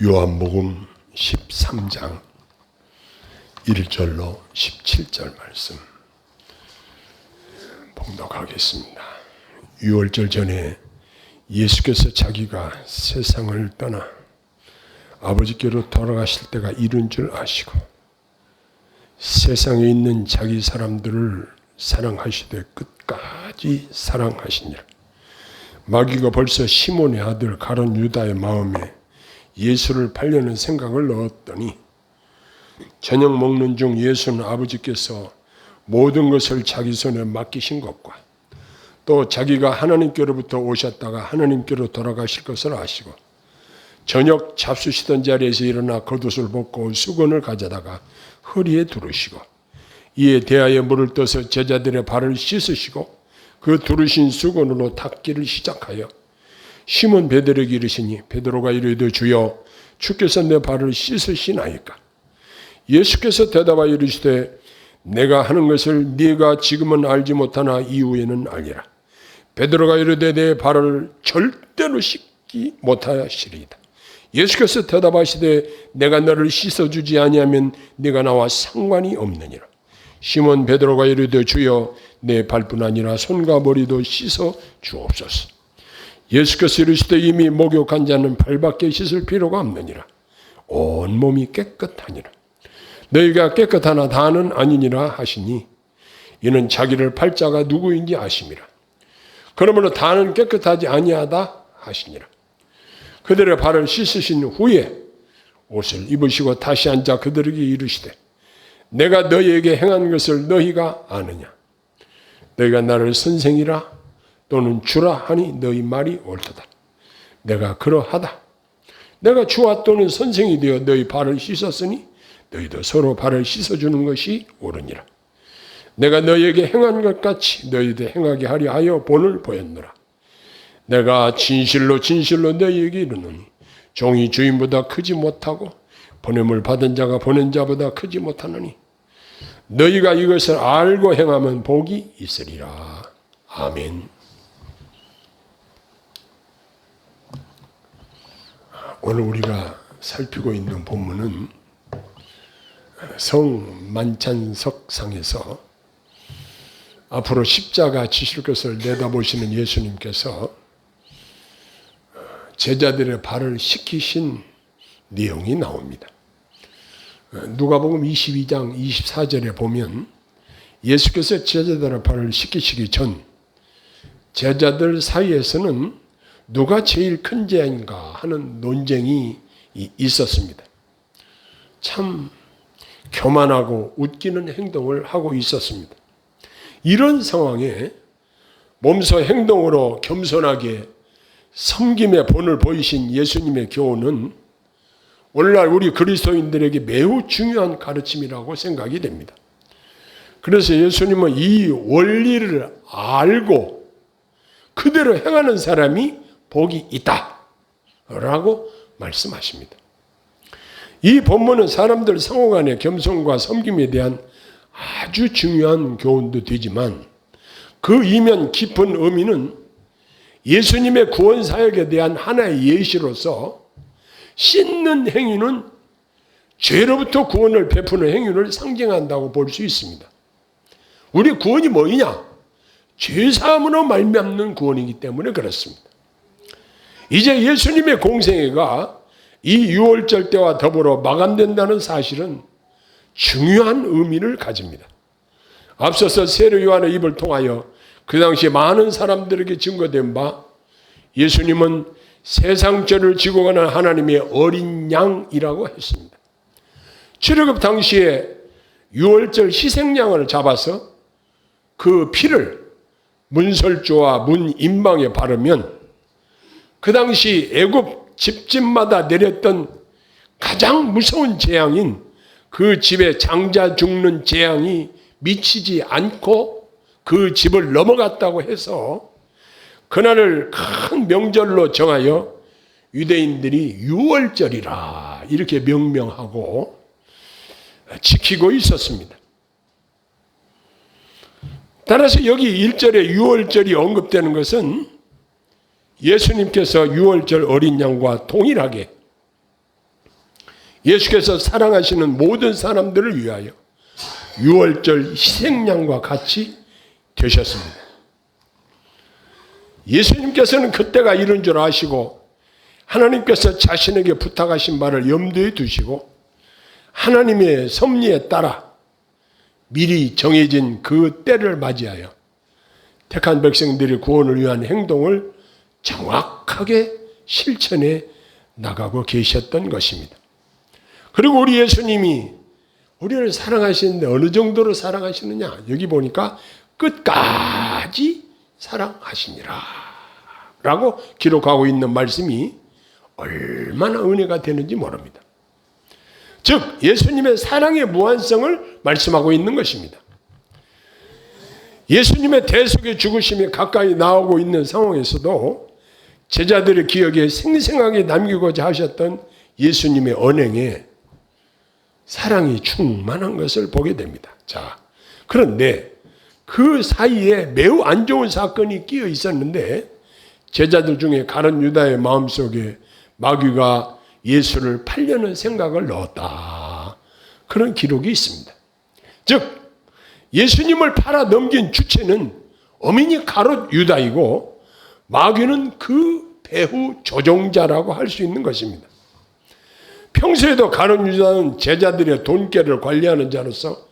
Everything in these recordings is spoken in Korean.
요한복음 13장 1절로 17절 말씀 봉독하겠습니다. 6월절 전에 예수께서 자기가 세상을 떠나 아버지께로 돌아가실 때가 이른 줄 아시고 세상에 있는 자기 사람들을 사랑하시되 끝까지 사랑하시니라. 마귀가 벌써 시몬의 아들 가론 유다의 마음에 예수를 팔려는 생각을 넣었더니 저녁 먹는 중 예수는 아버지께서 모든 것을 자기 손에 맡기신 것과 또 자기가 하나님께로부터 오셨다가 하나님께로 돌아가실 것을 아시고 저녁 잡수시던 자리에서 일어나 겉옷을 벗고 수건을 가져다가 허리에 두르시고 이에 대하여 물을 떠서 제자들의 발을 씻으시고 그 두르신 수건으로 닦기를 시작하여 시몬 베드로에게 이르시니 베드로가 이르되 주여 주께서 내 발을 씻으시나이까? 예수께서 대답하여 이르시되 내가 하는 것을 네가 지금은 알지 못하나 이후에는 알리라. 베드로가 이르되 내 발을 절대로 씻기 못하시리이다. 예수께서 대답하시되 내가 너를 씻어주지 아니하면 네가 나와 상관이 없느니라. 시몬 베드로가 이르되 주여 내 발뿐 아니라 손과 머리도 씻어 주옵소서 예수께서 이르시되 이미 목욕한 자는 발밖에 씻을 필요가 없느니라. 온 몸이 깨끗하니라. 너희가 깨끗하나 다는 아니니라 하시니 이는 자기를 팔자가 누구인지 아심이라. 그러므로 다는 깨끗하지 아니하다 하시니라. 그들의 발을 씻으신 후에 옷을 입으시고 다시 앉아 그들에게 이르시되 내가 너희에게 행한 것을 너희가 아느냐 너희가 나를 선생이라 또는 주라 하니 너희 말이 옳도다. 내가 그러하다. 내가 주와 또는 선생이 되어 너희 발을 씻었으니 너희도 서로 발을 씻어주는 것이 옳으니라. 내가 너희에게 행한 것 같이 너희도 행하게 하려 하여 본을 보였노라. 내가 진실로 진실로 너희에게 이르노니 종이 주인보다 크지 못하고 보냄을 받은 자가 보낸 자보다 크지 못하느니 너희가 이것을 알고 행하면 복이 있으리라. 아멘. 오늘 우리가 살피고 있는 본문은 성 만찬석상에서 앞으로 십자가 지실 것을 내다보시는 예수님께서 제자들의 발을 씻기신 내용이 나옵니다. 누가복음 22장 24절에 보면 예수께서 제자들의 발을 씻기시기 전 제자들 사이에서는 누가 제일 큰 죄인가 하는 논쟁이 있었습니다. 참 교만하고 웃기는 행동을 하고 있었습니다. 이런 상황에 몸소 행동으로 겸손하게 섬김의 본을 보이신 예수님의 교훈은 오늘날 우리 그리스도인들에게 매우 중요한 가르침이라고 생각이 됩니다. 그래서 예수님은 이 원리를 알고 그대로 행하는 사람이 복이 있다. 라고 말씀하십니다. 이 본문은 사람들 상호 간의 겸손과 섬김에 대한 아주 중요한 교훈도 되지만 그 이면 깊은 의미는 예수님의 구원 사역에 대한 하나의 예시로서 씻는 행위는 죄로부터 구원을 베푸는 행위를 상징한다고 볼 수 있습니다. 우리 구원이 뭐냐? 죄 사함으로 말미암는 구원이기 때문에 그렇습니다. 이제 예수님의 공생애가 이 6월절 때와 더불어 마감된다는 사실은 중요한 의미를 가집니다. 앞서서 세례 요한의 입을 통하여 그 당시 많은 사람들에게 증거된 바 예수님은 세상 죄를 지고 가는 하나님의 어린 양이라고 했습니다. 출애굽 당시에 6월절 희생양을 잡아서 그 피를 문설주와 문 임방에 바르면 그 당시 애굽 집집마다 내렸던 가장 무서운 재앙인 그 집에 장자 죽는 재앙이 미치지 않고 그 집을 넘어갔다고 해서 그날을 큰 명절로 정하여 유대인들이 유월절이라 이렇게 명명하고 지키고 있었습니다. 따라서 여기 1절에 유월절이 언급되는 것은 예수님께서 유월절 어린 양과 동일하게 예수께서 사랑하시는 모든 사람들을 위하여 유월절 희생양과 같이 되셨습니다. 예수님께서는 그때가 이른 줄 아시고 하나님께서 자신에게 부탁하신 바를 염두에 두시고 하나님의 섭리에 따라 미리 정해진 그 때를 맞이하여 택한 백성들의 구원을 위한 행동을 정확하게 실천해 나가고 계셨던 것입니다. 그리고 우리 예수님이 우리를 사랑하시는데 어느 정도로 사랑하시느냐? 여기 보니까 끝까지 사랑하시니라. 라고 기록하고 있는 말씀이 얼마나 은혜가 되는지 모릅니다. 즉, 예수님의 사랑의 무한성을 말씀하고 있는 것입니다. 예수님의 대속의 죽으심이 가까이 나오고 있는 상황에서도 제자들의 기억에 생생하게 남기고자 하셨던 예수님의 언행에 사랑이 충만한 것을 보게 됩니다. 자, 그런데 그 사이에 매우 안 좋은 사건이 끼어 있었는데 제자들 중에 가른 유다의 마음속에 마귀가 예수를 팔려는 생각을 넣었다. 그런 기록이 있습니다. 즉 예수님을 팔아 넘긴 주체는 어민이 가롯 유다이고 마귀는 그 배후 조종자라고 할 수 있는 것입니다. 평소에도 가룟 유다는 제자들의 돈깨를 관리하는 자로서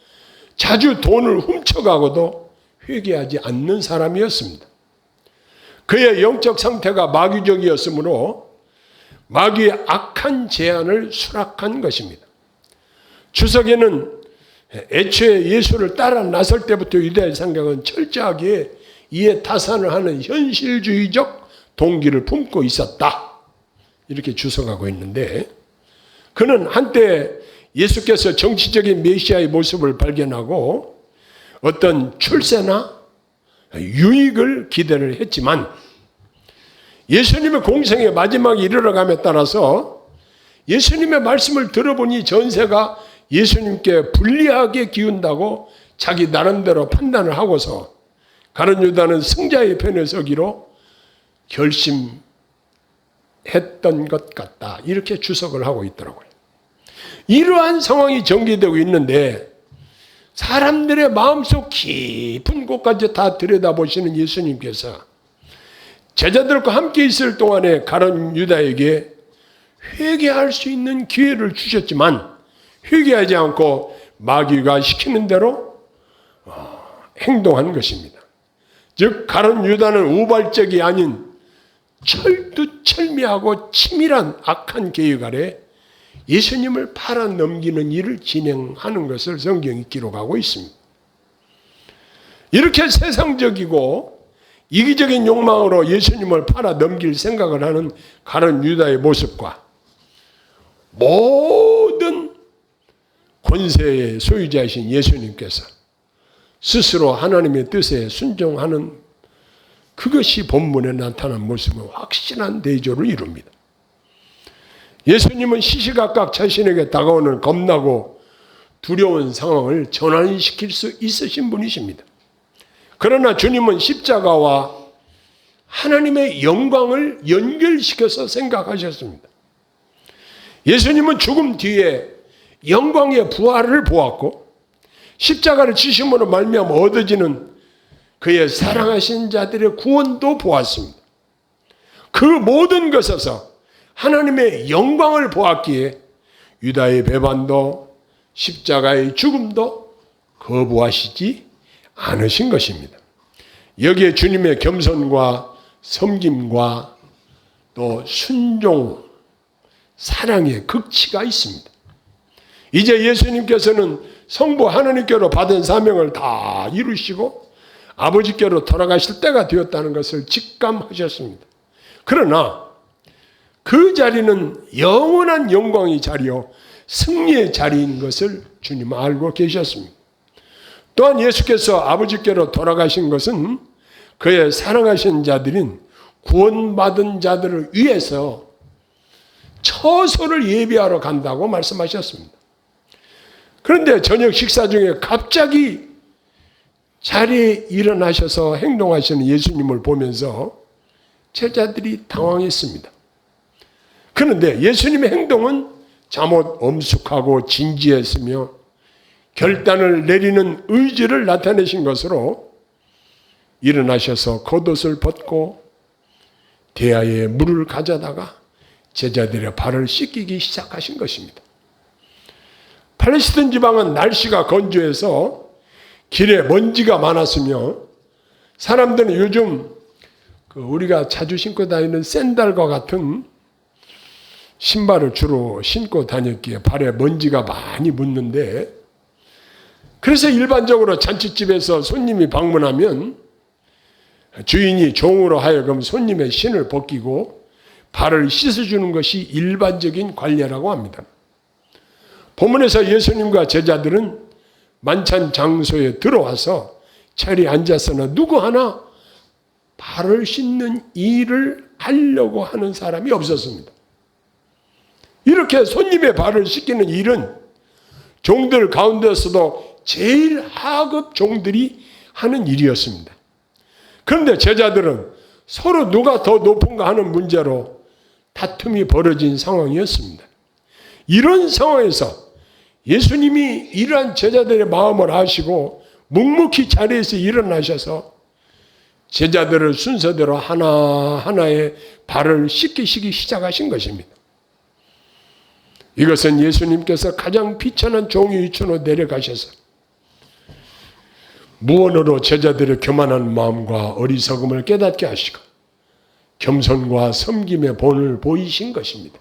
자주 돈을 훔쳐가고도 회개하지 않는 사람이었습니다. 그의 영적 상태가 마귀적이었으므로 마귀의 악한 제안을 수락한 것입니다. 주석에는 애초에 예수를 따라 나설 때부터 유대의 생각은 철저하게 이에 타산을 하는 현실주의적 동기를 품고 있었다. 이렇게 주석하고 있는데 그는 한때 예수께서 정치적인 메시아의 모습을 발견하고 어떤 출세나 유익을 기대를 했지만 예수님의 공생의 마지막에 이르러감에 따라서 예수님의 말씀을 들어보니 전세가 예수님께 불리하게 기운다고 자기 나름대로 판단을 하고서 가른 유다는 승자의 편에 서기로 결심했던 것 같다. 이렇게 주석을 하고 있더라고요. 이러한 상황이 전개되고 있는데 사람들의 마음속 깊은 곳까지 다 들여다보시는 예수님께서 제자들과 함께 있을 동안에 가른 유다에게 회개할 수 있는 기회를 주셨지만 회개하지 않고 마귀가 시키는 대로 어, 행동한 것입니다. 즉 가론 유다는 우발적이 아닌 철두철미하고 치밀한 악한 계획 아래 예수님을 팔아 넘기는 일을 진행하는 것을 성경이 기록하고 있습니다. 이렇게 세상적이고 이기적인 욕망으로 예수님을 팔아 넘길 생각을 하는 가론 유다의 모습과 모든 권세의 소유자이신 예수님께서 스스로 하나님의 뜻에 순종하는 그것이 본문에 나타난 모습은 확실한 대조를 이룹니다. 예수님은 시시각각 자신에게 다가오는 겁나고 두려운 상황을 전환시킬 수 있으신 분이십니다. 그러나 주님은 십자가와 하나님의 영광을 연결시켜서 생각하셨습니다. 예수님은 죽음 뒤에 영광의 부활을 보았고 십자가를 지심으로 말미암아 얻어지는 그의 사랑하신 자들의 구원도 보았습니다. 그 모든 것에서 하나님의 영광을 보았기에 유다의 배반도 십자가의 죽음도 거부하시지 않으신 것입니다. 여기에 주님의 겸손과 섬김과 또 순종, 사랑의 극치가 있습니다. 이제 예수님께서는 성부 하나님께로 받은 사명을 다 이루시고 아버지께로 돌아가실 때가 되었다는 것을 직감하셨습니다. 그러나 그 자리는 영원한 영광의 자리요 승리의 자리인 것을 주님 알고 계셨습니다. 또한 예수께서 아버지께로 돌아가신 것은 그의 사랑하신 자들인 구원받은 자들을 위해서 처소를 예비하러 간다고 말씀하셨습니다. 그런데 저녁 식사 중에 갑자기 자리에 일어나셔서 행동하시는 예수님을 보면서 제자들이 당황했습니다. 그런데 예수님의 행동은 잠옷 엄숙하고 진지했으며 결단을 내리는 의지를 나타내신 것으로 일어나셔서 겉옷을 벗고 대야에 물을 가져다가 제자들의 발을 씻기기 시작하신 것입니다. 팔레스틴 지방은 날씨가 건조해서 길에 먼지가 많았으며 사람들은 요즘 그 우리가 자주 신고 다니는 샌달과 같은 신발을 주로 신고 다녔기에 발에 먼지가 많이 묻는데 그래서 일반적으로 잔치집에서 손님이 방문하면 주인이 종으로 하여금 손님의 신을 벗기고 발을 씻어주는 것이 일반적인 관례라고 합니다. 본문에서 예수님과 제자들은 만찬 장소에 들어와서 자리에 앉았으나 누구 하나 발을 씻는 일을 하려고 하는 사람이 없었습니다. 이렇게 손님의 발을 씻기는 일은 종들 가운데서도 제일 하급 종들이 하는 일이었습니다. 그런데 제자들은 서로 누가 더 높은가 하는 문제로 다툼이 벌어진 상황이었습니다. 이런 상황에서 예수님이 이러한 제자들의 마음을 아시고 묵묵히 자리에서 일어나셔서 제자들을 순서대로 하나하나의 발을 씻기시기 시작하신 것입니다. 이것은 예수님께서 가장 비천한 종이 위치로 내려가셔서 무언으로 제자들의 교만한 마음과 어리석음을 깨닫게 하시고 겸손과 섬김의 본을 보이신 것입니다.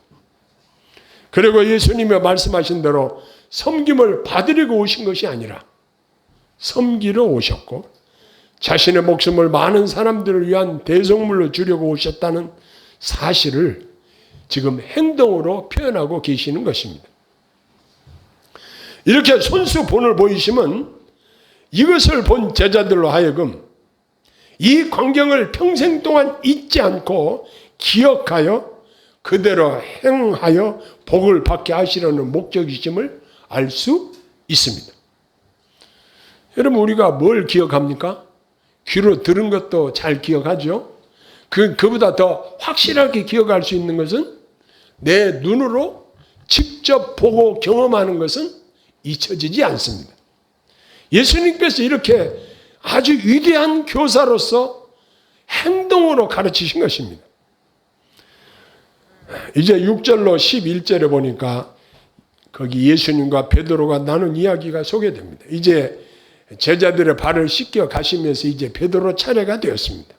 그리고 예수님이 말씀하신 대로 섬김을 받으려고 오신 것이 아니라 섬기러 오셨고 자신의 목숨을 많은 사람들을 위한 대속물로 주려고 오셨다는 사실을 지금 행동으로 표현하고 계시는 것입니다. 이렇게 손수 본을 보이시면 이것을 본 제자들로 하여금 이 광경을 평생 동안 잊지 않고 기억하여 그대로 행하여 복을 받게 하시려는 목적이심을 알 수 있습니다. 여러분 우리가 뭘 기억합니까? 귀로 들은 것도 잘 기억하죠. 그 그보다 더 확실하게 기억할 수 있는 것은 내 눈으로 직접 보고 경험하는 것은 잊혀지지 않습니다. 예수님께서 이렇게 아주 위대한 교사로서 행동으로 가르치신 것입니다. 이제 6절로 11절에 보니까 거기 예수님과 베드로가 나눈 이야기가 소개됩니다. 이제 제자들의 발을 씻겨 가시면서 이제 베드로 차례가 되었습니다.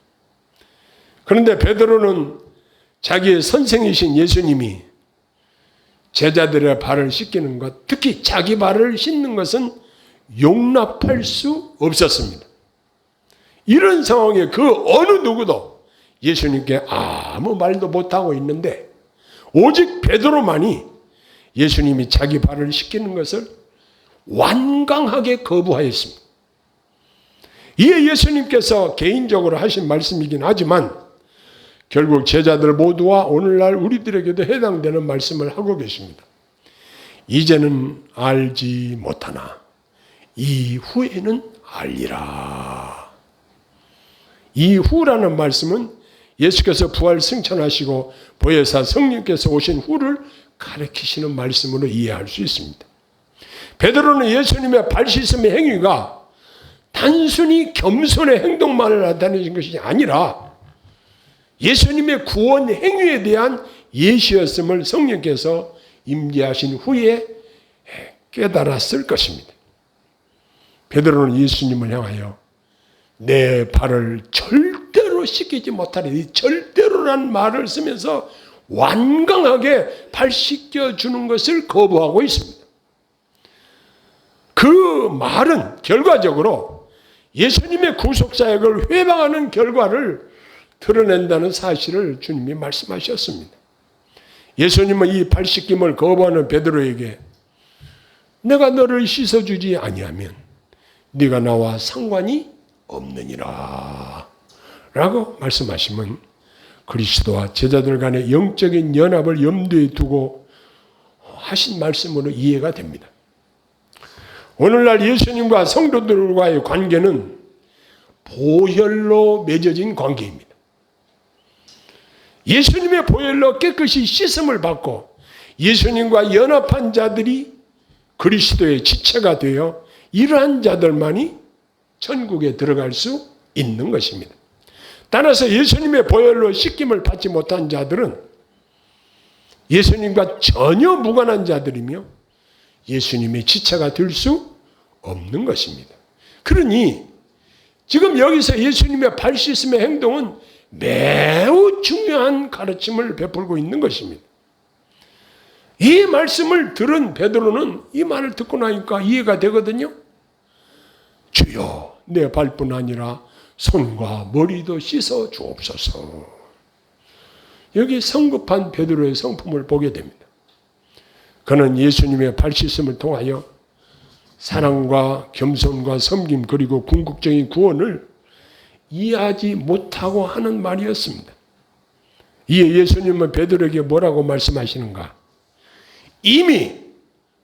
그런데 베드로는 자기의 선생이신 예수님이 제자들의 발을 씻기는 것, 특히 자기 발을 씻는 것은 용납할 수 없었습니다. 이런 상황에 그 어느 누구도 예수님께 아무 말도 못하고 있는데 오직 베드로만이 예수님이 자기 발을 씻기는 것을 완강하게 거부하였습니다. 이에 예수님께서 개인적으로 하신 말씀이긴 하지만 결국 제자들 모두와 오늘날 우리들에게도 해당되는 말씀을 하고 계십니다. 이제는 알지 못하나 이후에는 알리라. 이후라는 말씀은 예수께서 부활 승천하시고 보혜사 성령께서 오신 후를 가르치시는 말씀으로 이해할 수 있습니다. 베드로는 예수님의 발 씻음의 행위가 단순히 겸손의 행동만을 나타내신 것이 아니라 예수님의 구원 행위에 대한 예시였음을 성령께서 임재하신 후에 깨달았을 것입니다. 베드로는 예수님을 향하여 내 발을 절대로 씻기지 못하리. 이 절대로란 말을 쓰면서 완강하게 발 씻겨 주는 것을 거부하고 있습니다. 그 말은 결과적으로 예수님의 구속 사역을 회방하는 결과를 드러낸다는 사실을 주님이 말씀하셨습니다. 예수님은 이 발 씻김을 거부하는 베드로에게 내가 너를 씻어 주지 아니하면 네가 나와 상관이 없느니라. 라고 말씀하시면 그리스도와 제자들 간의 영적인 연합을 염두에 두고 하신 말씀으로 이해가 됩니다. 오늘날 예수님과 성도들과의 관계는 보혈로 맺어진 관계입니다. 예수님의 보혈로 깨끗이 씻음을 받고 예수님과 연합한 자들이 그리스도의 지체가 되어 이러한 자들만이 천국에 들어갈 수 있는 것입니다. 따라서 예수님의 보혈로 씻김을 받지 못한 자들은 예수님과 전혀 무관한 자들이며 예수님의 지체가 될 수 없는 것입니다. 그러니 지금 여기서 예수님의 발 씻음의 행동은 매우 중요한 가르침을 베풀고 있는 것입니다. 이 말씀을 들은 베드로는 이 말을 듣고 나니까 이해가 되거든요. 주여 내 발뿐 아니라 손과 머리도 씻어 주옵소서. 여기 성급한 베드로의 성품을 보게 됩니다. 그는 예수님의 발 씻음을 통하여 사랑과 겸손과 섬김 그리고 궁극적인 구원을 이해하지 못하고 하는 말이었습니다. 이에 예수님은 베드로에게 뭐라고 말씀하시는가? 이미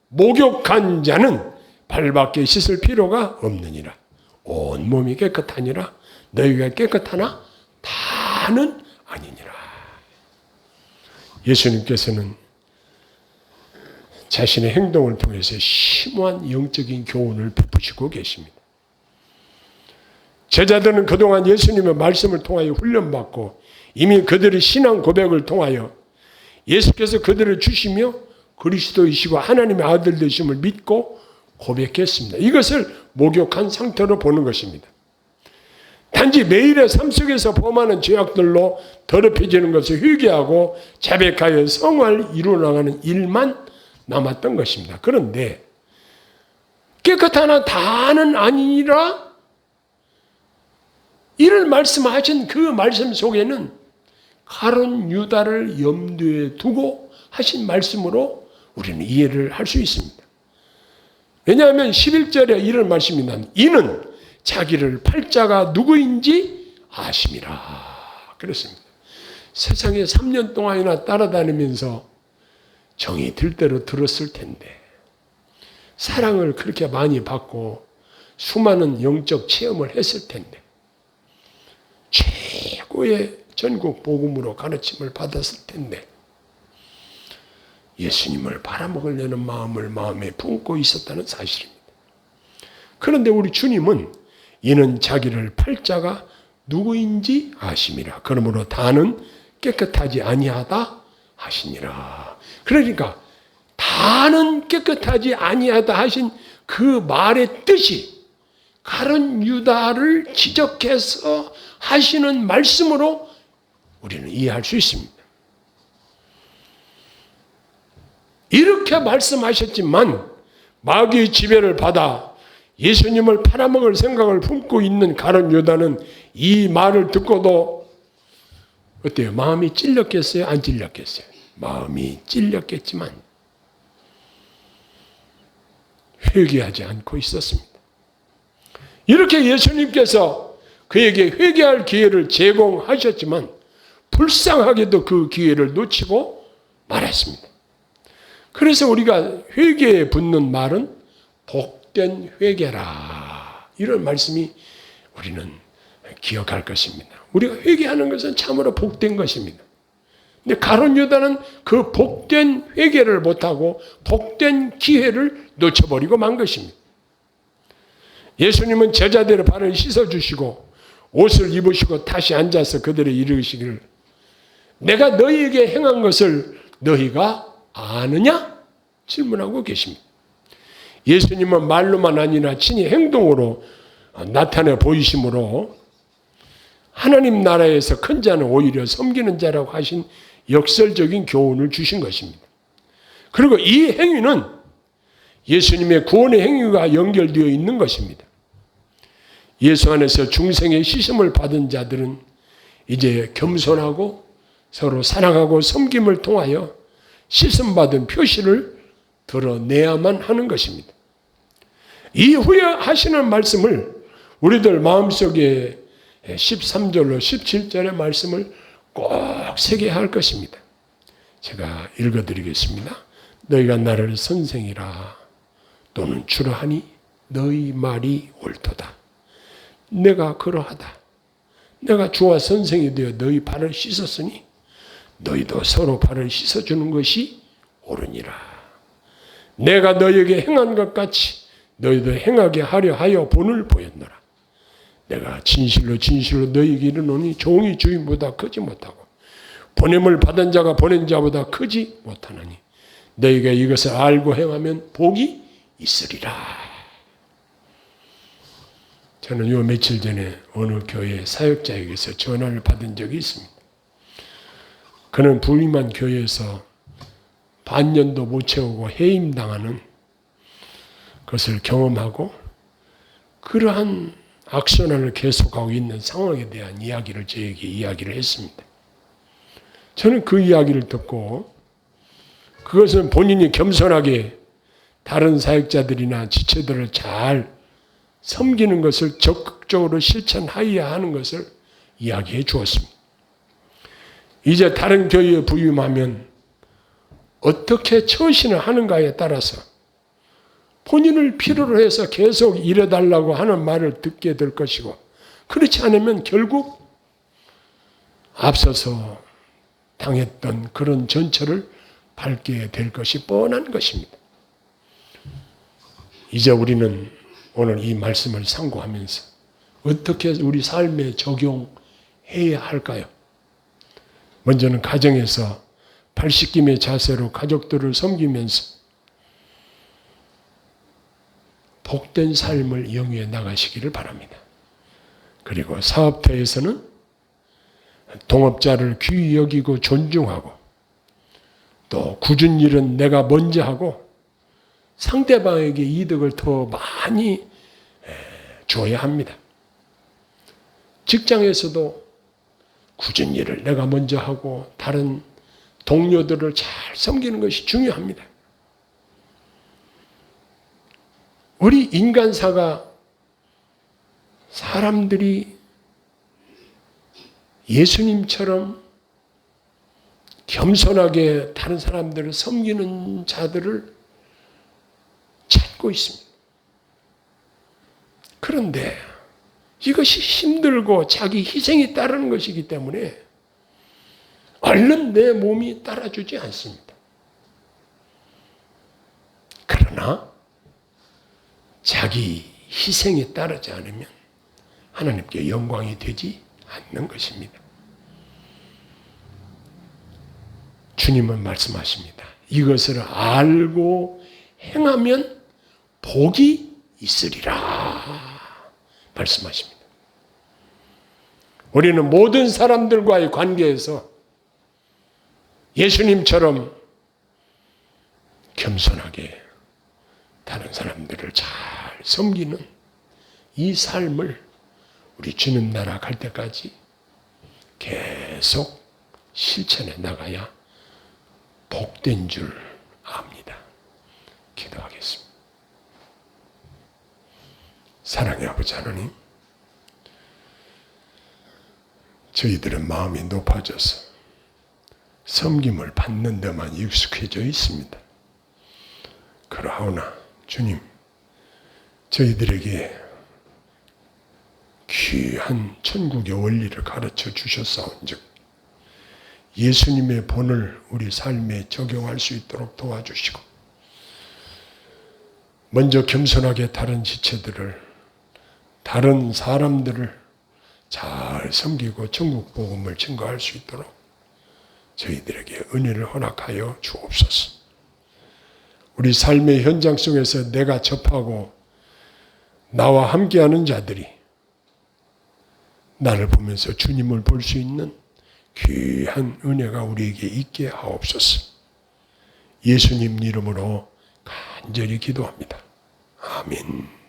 목욕한 자는 발밖에 씻을 필요가 없느니라. 온 몸이 깨끗하니라. 너희가 깨끗하나 다는 아니니라. 예수님께서는 자신의 행동을 통해서 심오한 영적인 교훈을 베푸시고 계십니다. 제자들은 그동안 예수님의 말씀을 통하여 훈련받고 이미 그들의 신앙 고백을 통하여 예수께서 그들을 주시며 그리스도이시고 하나님의 아들 되심을 믿고 고백했습니다. 이것을 목욕한 상태로 보는 것입니다. 단지 매일의 삶 속에서 범하는 죄악들로 더럽혀지는 것을 회개하고 자백하여 성화를 이루어 나가는 일만 남았던 것입니다. 그런데 깨끗하나 다는 아니라 이를 말씀하신 그 말씀 속에는 가론 유다를 염두에 두고 하신 말씀으로 우리는 이해를 할 수 있습니다. 왜냐하면 11절에 이런 말씀이 난 이는 자기를 팔자가 누구인지 아심이라 그랬습니다. 세상에 3년 동안이나 따라다니면서 정이 들 대로 들었을 텐데 사랑을 그렇게 많이 받고 수많은 영적 체험을 했을 텐데 최고의 전국 복음으로 가르침을 받았을 텐데 예수님을 팔아먹으려는 마음을 마음에 품고 있었다는 사실입니다. 그런데 우리 주님은 이는 자기를 팔자가 누구인지 아심이라. 그러므로 다는 깨끗하지 아니하다 하시니라. 그러니까 다는 깨끗하지 아니하다 하신 그 말의 뜻이 가론 유다를 지적해서 하시는 말씀으로 우리는 이해할 수 있습니다. 이렇게 말씀하셨지만 마귀의 지배를 받아 예수님을 팔아먹을 생각을 품고 있는 가론 유다는 이 말을 듣고도 어때요? 마음이 찔렸겠어요? 안 찔렸겠어요? 마음이 찔렸겠지만 회개하지 않고 있었습니다. 이렇게 예수님께서 그에게 회개할 기회를 제공하셨지만 불쌍하게도 그 기회를 놓치고 말았습니다. 그래서 우리가 회개에 붙는 말은 복 된 회개라. 이런 말씀이 우리는 기억할 것입니다. 우리가 회개하는 것은 참으로 복된 것입니다. 근데 가론 유다는 그 복된 회개를 못하고 복된 기회를 놓쳐버리고 만 것입니다. 예수님은 제자들의 발을 씻어주시고 옷을 입으시고 다시 앉아서 그들의 이르시기를 내가 너희에게 행한 것을 너희가 아느냐? 질문하고 계십니다. 예수님은 말로만 아니라 친히 행동으로 나타내 보이심으로 하나님 나라에서 큰 자는 오히려 섬기는 자라고 하신 역설적인 교훈을 주신 것입니다. 그리고 이 행위는 예수님의 구원의 행위가 연결되어 있는 것입니다. 예수 안에서 중생의 시심을 받은 자들은 이제 겸손하고 서로 사랑하고 섬김을 통하여 시선받은 표시를 드러내야만 하는 것입니다. 이후에 하시는 말씀을 우리들 마음속에 13절로 17절의 말씀을 꼭 새게 할 것입니다. 제가 읽어드리겠습니다. 너희가 나를 선생이라 또는 주라 하니 너희 말이 옳도다. 내가 그러하다. 내가 주와 선생이 되어 너희 발을 씻었으니 너희도 서로 발을 씻어주는 것이 오르니라. 내가 너에게 행한 것 같이 너희도 행하게 하려 하여 본을 보였노라. 내가 진실로 진실로 너희에게 이르노니 종이 주인보다 크지 못하고 보냄을 받은 자가 보낸 자보다 크지 못하나니 너희가 이것을 알고 행하면 복이 있으리라. 저는 요 며칠 전에 어느 교회 사역자에게서 전화를 받은 적이 있습니다. 그는 부임한 교회에서 반년도 못 채우고 해임당하는 것을 경험하고 그러한 악순환을 계속하고 있는 상황에 대한 이야기를 저에게 이야기를 했습니다. 저는 그 이야기를 듣고 그것은 본인이 겸손하게 다른 사역자들이나 지체들을 잘 섬기는 것을 적극적으로 실천하여야 하는 것을 이야기해 주었습니다. 이제 다른 교회에 부임하면 어떻게 처신을 하는가에 따라서 본인을 필요로 해서 계속 일해달라고 하는 말을 듣게 될 것이고 그렇지 않으면 결국 앞서서 당했던 그런 전철을 밟게 될 것이 뻔한 것입니다. 이제 우리는 오늘 이 말씀을 상고하면서 어떻게 우리 삶에 적용해야 할까요? 먼저는 가정에서 80김의 자세로 가족들을 섬기면서 복된 삶을 영위해 나가시기를 바랍니다. 그리고 사업터에서는 동업자를 귀히 여기고 존중하고 또 굳은 일은 내가 먼저 하고 상대방에게 이득을 더 많이 줘야 합니다. 직장에서도 굳은 일을 내가 먼저 하고 다른 동료들을 잘 섬기는 것이 중요합니다. 우리 인간사가 사람들이 예수님처럼 겸손하게 다른 사람들을 섬기는 자들을 찾고 있습니다. 그런데 이것이 힘들고 자기 희생이 따르는 것이기 때문에 얼른 내 몸이 따라주지 않습니다. 그러나 자기 희생에 따르지 않으면 하나님께 영광이 되지 않는 것입니다. 주님은 말씀하십니다. 이것을 알고 행하면 복이 있으리라. 말씀하십니다. 우리는 모든 사람들과의 관계에서 예수님처럼 겸손하게 다른 사람들을 잘 섬기는 이 삶을 우리 주님 나라 갈 때까지 계속 실천해 나가야 복된 줄 압니다. 기도하겠습니다. 사랑의 아버지 하나님, 저희들은 마음이 높아져서 섬김을 받는 데만 익숙해져 있습니다. 그러하오나 주님, 저희들에게 귀한 천국의 원리를 가르쳐 주셨사온즉 예수님의 본을 우리 삶에 적용할 수 있도록 도와주시고 먼저 겸손하게 다른 지체들을 다른 사람들을 잘 섬기고 천국 복음을 증거할 수 있도록 저희들에게 은혜를 허락하여 주옵소서. 우리 삶의 현장 속에서 내가 접하고 나와 함께하는 자들이 나를 보면서 주님을 볼 수 있는 귀한 은혜가 우리에게 있게 하옵소서. 예수님 이름으로 간절히 기도합니다. 아멘.